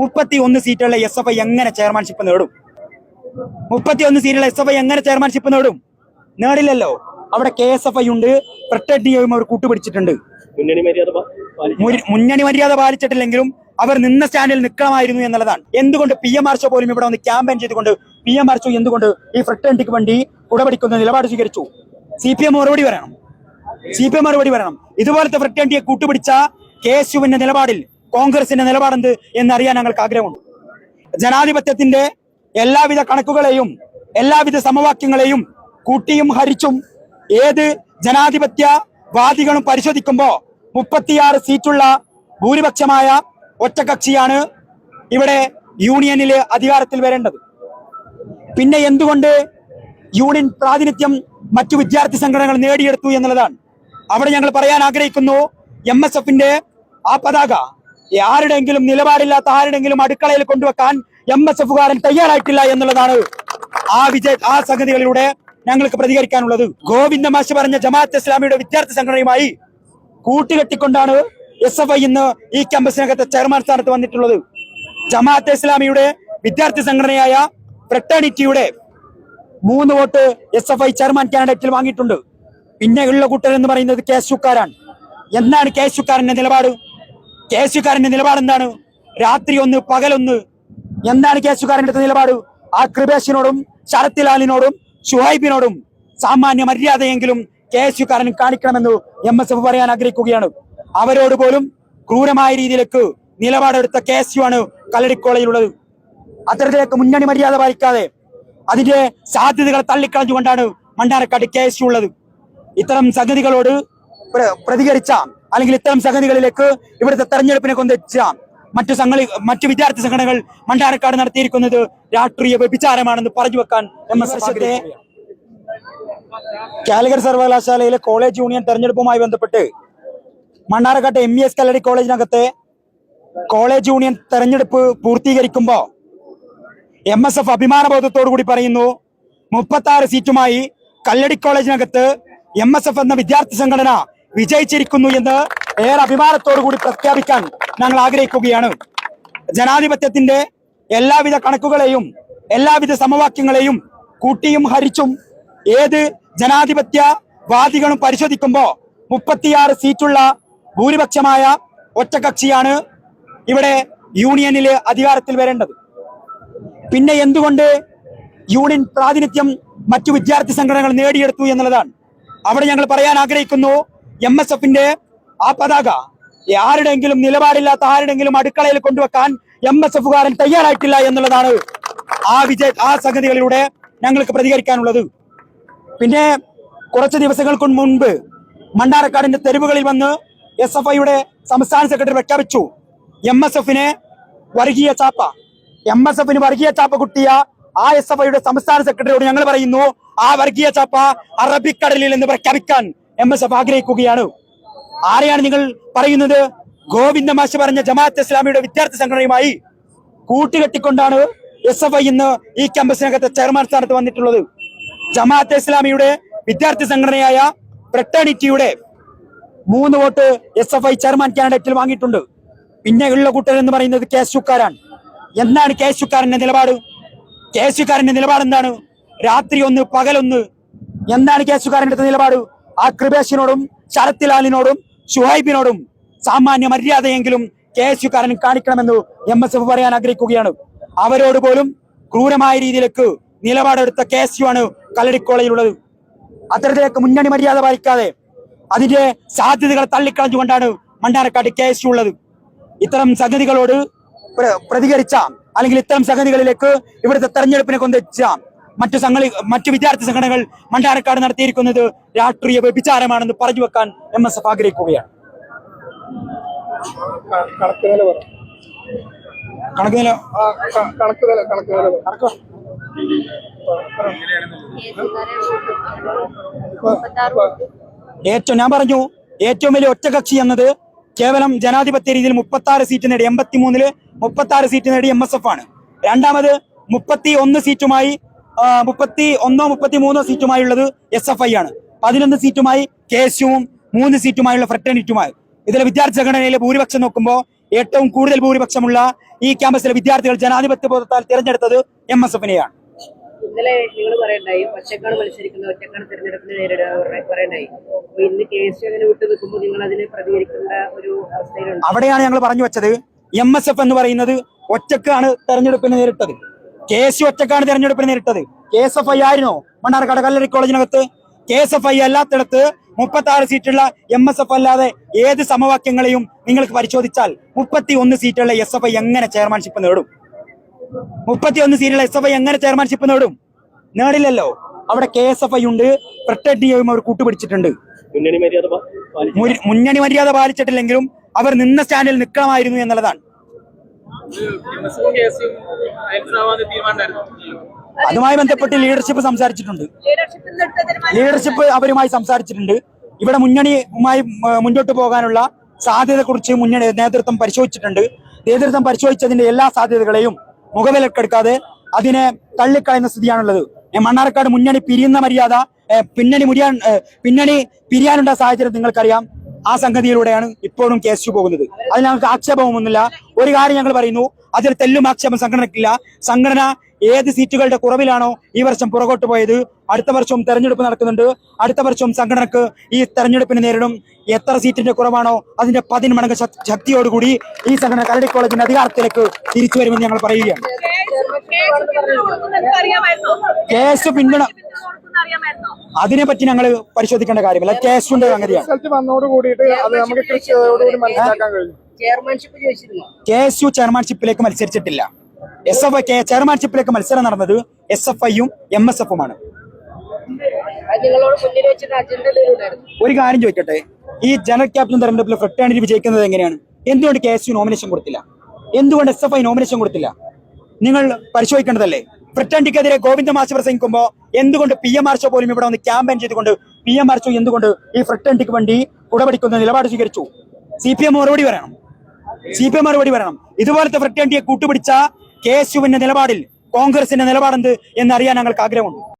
മുപ്പത്തി ഒന്ന് സീറ്റുള്ള എസ് എഫ് ഐ എങ്ങനെ ചെയർമാൻഷിപ്പ് നേടും? മുപ്പത്തി ഒന്ന് സീറ്റുള്ള എസ് എഫ് ഐ എങ്ങനെ ചെയർമാൻഷിപ്പ് നേടും? നേടില്ലല്ലോ. അവിടെ കെ എസ് എഫ് ഐ ഉണ്ട് പ്രട്ടഡിയും അവർ കൂട്ടുപിടിച്ചിട്ടുണ്ട്. മുന്നണി മര്യാദ പാലിച്ചിട്ടില്ലെങ്കിലും അവർ നിന്ന സ്റ്റാൻഡിൽ നിൽക്കണമായിരുന്നു എന്നുള്ളതാണ്. എന്തുകൊണ്ട് പി എം ആർഷോ പോലും ഇവിടെ വന്ന് ക്യാമ്പയിൻ ചെയ്തുകൊണ്ട് പി എം ആർഷോ എന്തുകൊണ്ട് ഈ ഫ്രട്ടേണിറ്റിക്ക് വേണ്ടി ഉടപടിക്കുന്ന നിലപാട് സ്വീകരിച്ചു? സി പി എം മറുപടി പറയണം. സി പി എം മറുപടി പറയണം. ഇതുപോലത്തെ ഫ്രട്ടേണിറ്റിയെ കൂട്ടുപിടിച്ച കെ എസ് യുവിന്റെ നിലപാടിൽ കോൺഗ്രസിന്റെ നിലപാടെന്ത് എന്നറിയാൻ ഞങ്ങൾക്ക് ആഗ്രഹമുണ്ട്. ജനാധിപത്യത്തിന്റെ എല്ലാവിധ കണക്കുകളെയും എല്ലാവിധ സമവാക്യങ്ങളെയും കൂട്ടിയും ഹരിച്ചും ഏത് ജനാധിപത്യ വാദികളും പരിശോധിക്കുമ്പോ മുപ്പത്തിയാറ് സീറ്റുള്ള ഭൂരിപക്ഷമായ ഒറ്റകക്ഷിയാണ് ഇവിടെ യൂണിയനിൽ അധികാരത്തിൽ വരേണ്ടത്. പിന്നെ എന്തുകൊണ്ട് യൂണിയൻ പ്രാതിനിധ്യം മറ്റു വിദ്യാർത്ഥി സംഘടനകൾ നേടിയെടുത്തു എന്നുള്ളതാണ്. അവിടെ ഞങ്ങൾ പറയാൻ ആഗ്രഹിക്കുന്നു എം ആ പതാക ആരുടെങ്കിലും നിലപാടില്ലാത്ത ആരുടെങ്കിലും അടുക്കളയിൽ കൊണ്ടുവെക്കാൻ എം എസ് എഫുകാരൻ തയ്യാറായിട്ടില്ല എന്നുള്ളതാണ് ആ വിജയ ആ സംഗതികളിലൂടെ ഞങ്ങൾക്ക് പ്രതികരിക്കാനുള്ളത്. ഗോവിന്ദ മാഷ് പറഞ്ഞ ജമാഅത്ത് ഇസ്ലാമിയുടെ വിദ്യാർത്ഥി സംഘടനയുമായി കൂട്ടുകെട്ടിക്കൊണ്ടാണ് എസ് എഫ് ഐ ഇന്ന് ഈ ക്യാമ്പസിനകത്തെ ചെയർമാൻ സ്ഥാനത്ത് വന്നിട്ടുള്ളത്. ജമാഅത്ത് ഇസ്ലാമിയുടെ വിദ്യാർത്ഥി സംഘടനയായ ഫ്രട്ടേണിറ്റിയുടെ മൂന്ന് vote S F I chairman കാൻഡിഡേറ്റിൽ വാങ്ങിയിട്ടുണ്ട്. പിന്നെ ഉള്ള കൂട്ടർ എന്ന് പറയുന്നത് കെ എന്നാണ് യുക്കാരാണ് എന്താണ് കെ എസ് നിലപാട്? കെ എസ് യുക്കാരന്റെ നിലപാട് എന്താണ്? രാത്രി ഒന്ന് പകലൊന്ന് എന്താണ് കെ നിലപാട്? ആ കൃപേഷിനോടും ശരത്ലാലിനോടും ഷുഹൈബിനോടും സാമാന്യ മര്യാദയെങ്കിലും കെ കാണിക്കണമെന്ന് എം എസ് എഫ് പറയാൻ ആഗ്രഹിക്കുകയാണ്. അവരോട് പോലും ക്രൂരമായ രീതിയിലേക്ക് നിലപാടെടുത്ത കെ എസ് യു ആണ് കല്ലടിക്കോളയിലുള്ളത്. അത്തരത്തിലേക്ക് മുന്നണി മര്യാദ പാലിക്കാതെ അതിന്റെ സാധ്യതകൾ തള്ളിക്കളഞ്ഞുകൊണ്ടാണ് മണ്ടാരക്കാട് കെ എസ് യു ഉള്ളത്. ഇത്തരം സംഗതികളോട് പ്ര- പ്രതികരിച്ച അല്ലെങ്കിൽ ഇത്തരം സംഗതികളിലേക്ക് ഇവിടുത്തെ തെരഞ്ഞെടുപ്പിനെ കൊണ്ടെത്തിച്ച മറ്റു സംഘടന മറ്റു വിദ്യാർത്ഥി സംഘടനകൾ മണ്ടാരക്കാട് നടത്തിയിരിക്കുന്നത് രാഷ്ട്രീയ വ്യഭിചാരമാണെന്ന് പറഞ്ഞു വെക്കാൻ എം സർവകലാശാലയിലെ കോളേജ് യൂണിയൻ തെരഞ്ഞെടുപ്പുമായി ബന്ധപ്പെട്ട് മണ്ണാർക്കാട്ടെ എം ഇ എസ് കല്ലടി കോളേജിനകത്തെ കോളേജ് യൂണിയൻ തെരഞ്ഞെടുപ്പ് പൂർത്തീകരിക്കുമ്പോ എം എസ് എഫ് അഭിമാനബോധത്തോടു കൂടി പറയുന്നു മുപ്പത്തി സീറ്റുമായി കല്ലടി കോളേജിനകത്ത് എം എസ് എഫ് എന്ന വിദ്യാർത്ഥി സംഘടന വിജയിച്ചിരിക്കുന്നു എന്ന് ഏറെ അഭിമാനത്തോടു കൂടി പ്രഖ്യാപിക്കാൻ ഞങ്ങൾ ആഗ്രഹിക്കുകയാണ്. ജനാധിപത്യത്തിന്റെ എല്ലാവിധ കണക്കുകളെയും എല്ലാവിധ സമവാക്യങ്ങളെയും കൂട്ടിയും ഹരിച്ചും ഏത് ജനാധിപത്യ വാദികളും പരിശോധിക്കുമ്പോ മുപ്പത്തിയാറ് സീറ്റുള്ള ഭൂരിപക്ഷമായ ഒറ്റകക്ഷിയാണ് ഇവിടെ യൂണിയനിൽ അധികാരത്തിൽ വരേണ്ടത്. പിന്നെ എന്തുകൊണ്ട് യൂണിയൻ പ്രാതിനിധ്യം മറ്റു വിദ്യാർത്ഥി സംഘടനകൾ നേടിയെടുത്തു എന്നുള്ളതാണ്. അവിടെ ഞങ്ങൾ പറയാൻ ആഗ്രഹിക്കുന്നു എം എസ് എഫിന്റെ ആ പതാക ആരുടെങ്കിലും നിലപാടില്ലാത്ത ആരുടെങ്കിലും അടുക്കളയിൽ കൊണ്ടുവെക്കാൻ എം എസ് എഫുകാരൻ തയ്യാറായിട്ടില്ല എന്നുള്ളതാണ് ആ വിജയ ആ സംഗതികളിലൂടെ ഞങ്ങൾക്ക് പ്രതികരിക്കാനുള്ളത്. പിന്നെ കുറച്ച് ദിവസങ്ങൾക്ക് മുൻപ് മണ്ടാരക്കാടിന്റെ തെരുവുകളിൽ വന്ന് എസ് എഫ് ഐയുടെ സംസ്ഥാന സെക്രട്ടറി പ്രഖ്യാപിച്ചു. എം എസ് എഫിനെ വർഗീയ ചാപ്പ. എം എസ് എഫിന് വർഗീയ ചാപ്പ കുട്ടിയ ആ എസ് എഫ് ഐയുടെ സംസ്ഥാന സെക്രട്ടറിയോട് ഞങ്ങൾ പറയുന്നു ആ വർഗീയ ചാപ്പ അറബിക്കടലിൽ നിന്ന് പ്രഖ്യാപിക്കാൻ എം എസ് എഫ് ആഗ്രഹിക്കുകയാണ്. ആരെയാണ് നിങ്ങൾ പറയുന്നത്? ഗോവിന്ദ മാഷ് പറഞ്ഞ ജമാഅത്ത് ഇസ്ലാമിയുടെ വിദ്യാർത്ഥി സംഘടനയുമായി കൂട്ടുകെട്ടിക്കൊണ്ടാണ് എസ് എഫ് ഐ ഇന്ന് ഈ ക്യാമ്പസിനകത്ത് ചെയർമാൻ സ്ഥാനത്ത് വന്നിട്ടുള്ളത്. ജമാഅത്ത് ഇസ്ലാമിയുടെ വിദ്യാർത്ഥി സംഘടനയായ ഫ്രട്ടേണിറ്റിയുടെ മൂന്ന് vote S F I chairman കാൻഡിഡേറ്റിൽ വാങ്ങിയിട്ടുണ്ട്. പിന്നെ ഉള്ള കൂട്ടർ എന്ന് പറയുന്നത് കെ എസ് യുക്കാരാണ് എന്താണ് കെ എസ് യുക്കാരന്റെ നിലപാട്? കെ എസ് യുക്കാരന്റെ നിലപാട് എന്താണ് രാത്രി ഒന്ന് പകലൊന്ന്. എന്താണ് കെ എസ് യുക്കാരന്റെ നിലപാട്? ആ കൃപേഷിനോടും ശരത്ലാലിനോടും ഷുഹൈബിനോടും സാമാന്യ മര്യാദയെങ്കിലും കെ എസ് യുക്കാരൻ കാണിക്കണമെന്ന് എം എസ് എഫ് പറയാൻ ആഗ്രഹിക്കുകയാണ്. അവരോട് പോലും ക്രൂരമായ രീതിയിലേക്ക് നിലപാടെടുത്ത കെ എസ് യു ആണ് കല്ലടിക്കോളയിലുള്ളത്. അത്തരത്തിലേക്ക് മുന്നണി മര്യാദ പാലിക്കാതെ അതിന്റെ സാധ്യതകൾ തള്ളിക്കളഞ്ഞുകൊണ്ടാണ് മണ്ടാരക്കാട് കെ എസ് യു ഉള്ളത് ഇത്തരം സംഗതികളോട് പ്ര- പ്രതികരിച്ച അല്ലെങ്കിൽ ഇത്തരം സംഗതികളിലേക്ക് ഇവിടുത്തെ തെരഞ്ഞെടുപ്പിനെ കൊണ്ടെത്തിച്ച മറ്റു സംഘ മറ്റു വിദ്യാർത്ഥി സംഘടനകൾ മണ്ടാരക്കാട് നടത്തിയിരിക്കുന്നത് രാഷ്ട്രീയ വ്യഭിചാരമാണെന്ന് പറഞ്ഞു വെക്കാൻ എം എസ് എഫ് ആഗ്രഹിക്കുകയാണ് ഏറ്റവും ഞാൻ പറഞ്ഞു ഏറ്റവും വലിയ ഒറ്റകക്ഷി എന്നത് കേവലം ജനാധിപത്യ രീതിയിൽ മുപ്പത്തി ആറ് സീറ്റ് നേടി എൺപത്തി മൂന്നിൽ മുപ്പത്തി ആറ് സീറ്റ് നേടി എം എസ് എഫ് ആണ്. രണ്ടാമത് മുപ്പത്തി ഒന്ന് സീറ്റുമായി മുപ്പത്തി ഒന്നോ മുപ്പത്തി മൂന്നോ സീറ്റുമായുള്ളത് എസ് എഫ് ഐ ആണ്. പതിനൊന്ന് സീറ്റുമായി കെ എസ് യുവും മൂന്ന് സീറ്റുമായുള്ള ഫ്രട്ടേണിറ്റുമായി ഇതിലെ വിദ്യാർത്ഥി സംഘടനയിലെ ഭൂരിപക്ഷം നോക്കുമ്പോൾ ഏറ്റവും കൂടുതൽ ഭൂരിപക്ഷമുള്ള ഈ ക്യാമ്പസിലെ വിദ്യാർത്ഥികൾ ജനാധിപത്യ ബോധത്താൽ തിരഞ്ഞെടുത്തത് എം എസ് എഫിനെയാണ് ഇന്നലെ നിങ്ങൾ പറയണ്ടായി ഒറ്റക്കാണ് മത്സരിക്കുന്ന ഒറ്റക്കാണ് തിരഞ്ഞെടുപ്പിന് നേരിടുക പറ- പറയണ്ടായി. ഇന്ന് അങ്ങനെ വിട്ടു നിൽക്കുമ്പോൾ നിങ്ങൾ അതിനെ പ്രതികരിക്കേണ്ട ഒരു അവസ്ഥയിലുണ്ട്. അവിടെയാണ് ഞങ്ങൾ പറഞ്ഞു വെച്ചത് എം എസ് എഫ് എന്ന് പറയുന്നത് ഒറ്റക്കാണ് തെരഞ്ഞെടുപ്പിന് നേരിട്ടത്. കെ യു ഒറ്റക്കാണ് തെരഞ്ഞെടുപ്പിന് നേരിട്ടത്. കെ എസ് എഫ് ഐ ആയിരുന്നോ? മണ്ണാർക്കാട് കല്ലറി കോളേജിനകത്ത്. കെ എസ് എഫ് ഐ അല്ലാത്തിടത്ത് മുപ്പത്തി ആറ് സീറ്റുള്ള എം എസ് എഫ് അല്ലാതെ ഏത് സമവാക്യങ്ങളെയും നിങ്ങൾക്ക് പരിശോധിച്ചാൽ മുപ്പത്തി ഒന്ന് സീറ്റുള്ള എസ് എഫ് ഐ എങ്ങനെ ചെയർമാൻഷിപ്പ് നേടും? മുപ്പത്തി ഒന്ന് സീറ്റുള്ള എസ് എഫ് ഐ എങ്ങനെ ചെയർമാൻഷിപ്പ് നേടും? നേടില്ലല്ലോ. അവിടെ കെ എസ് എഫ് ഐ ഉണ്ട് പ്രൊട്ടക്ടിയും അവർ കൂട്ടുപിടിച്ചിട്ടുണ്ട്. മുന്നണി മര്യാദ പാലിച്ചിട്ടില്ലെങ്കിലും അവർ നിന്ന സ്റ്റാൻഡിൽ നിൽക്കണമായിരുന്നു എന്നുള്ളതാണ്. അതുമായി ബന്ധപ്പെട്ട് ലീഡർഷിപ്പ് സംസാരിച്ചിട്ടുണ്ട്. ലീഡർഷിപ്പ് അവരുമായി സംസാരിച്ചിട്ടുണ്ട്. ഇവിടെ മുന്നണിയുമായി മുന്നോട്ട് പോകാനുള്ള സാധ്യതയെക്കുറിച്ച് മുന്നണി നേതൃത്വം പരിശോധിച്ചിട്ടുണ്ട്. നേതൃത്വം പരിശോധിച്ചതിന്റെ എല്ലാ സാധ്യതകളെയും മുഖവിലക്കെടുക്കാതെ അതിനെ തള്ളിക്കളയുന്ന സ്ഥിതിയാണുള്ളത്. മണ്ണാർക്കാട് മുന്നണി പിരിയുന്ന മര്യാദ പിന്നണി മുരിയാൻ പിന്നണി പിരിയാനുള്ള സാഹചര്യം നിങ്ങൾക്കറിയാം. ആ സംഗതിയിലൂടെയാണ് ഇപ്പോഴും കേസ് പോകുന്നത്. അതിൽ ഞങ്ങൾക്ക് ആക്ഷേപമൊന്നുമില്ല. ഒരു കാര്യം ഞങ്ങൾ പറയുന്നു. അതിൽ തെല്ലുമാക്ഷേപം സംഘടനയ്ക്കില്ല സംഘടന ഏത് സീറ്റുകളുടെ കുറവിലാണോ ഈ വർഷം പുറകോട്ട് പോയത്. അടുത്ത വർഷവും തെരഞ്ഞെടുപ്പ് നടക്കുന്നുണ്ട്. അടുത്ത വർഷവും സംഘടനക്ക് ഈ തെരഞ്ഞെടുപ്പിന് നേരിടും. എത്ര സീറ്റിന്റെ കുറവാണോ അതിന്റെ പതിന് മടങ്ങ് ശക്- ശക്തിയോടുകൂടി ഈ സംഘടന കരടി കോളേജിന്റെ അധികാരത്തിലേക്ക് തിരിച്ചു വരുമെന്ന് ഞങ്ങൾ പറയുകയാണ്. കേസ് പിന്തുണ അതിനെ പറ്റി ഞങ്ങൾ പരിശോധിക്കേണ്ട കാര്യമില്ല. മനസ്സിലാക്കാൻ സംഗതിയാണ് കെ എസ് യു ചെയർമാൻഷിപ്പിലേക്ക് മത്സരിച്ചിട്ടില്ല. എസ് എഫ് ഐ ചെയർമാൻഷിപ്പിലേക്ക് മത്സരം നടന്നത് എസ് എഫ് ഐയും എം എസ് എഫുമാണ് ഒരു കാര്യം ചോദിക്കട്ടെ? ഈ ജനറൽ ക്യാപ്റ്റൻ തെരഞ്ഞെടുപ്പിൽ ഫ്രട്ടാണിറ്റി വിജയിക്കുന്നത് എങ്ങനെയാണ്? എന്തുകൊണ്ട് കെ എസ് യു നോമിനേഷൻ കൊടുത്തില്ല? എന്തുകൊണ്ട് എസ് എഫ് ഐ നോമിനേഷൻ കൊടുത്തില്ല? നിങ്ങൾ പരിശോധിക്കേണ്ടതല്ലേ? ഫ്രട്ടാൻഡിക്കെതിരെ ഗോവിന്ദ മാഷ് പ്രസംഗിക്കുമ്പോൾ എന്തുകൊണ്ട് പി എം ആർഷോ പോലും ഇവിടെ വന്ന് ക്യാമ്പയിൻ ചെയ്തുകൊണ്ട് പി എം ആർഷോ എന്തുകൊണ്ട് ഈ ഫ്രട്ടാൻഡിക്ക് വേണ്ടി ഉടപടിക്കുന്ന നിലപാട് സ്വീകരിച്ചു? സി പി എം മറുപടി പറയണം. സി പി എം മറുപടി പറയണം ഇതുപോലത്തെ ഫ്രട്ടേണ്ടിയെ കൂട്ടുപിടിച്ച കെ എസ് യുവിന്റെ നിലപാടിൽ കോൺഗ്രസിന്റെ നിലപാടെന്ത് എന്നറിയാൻ ഞങ്ങൾക്ക് ആഗ്രഹമുണ്ട്.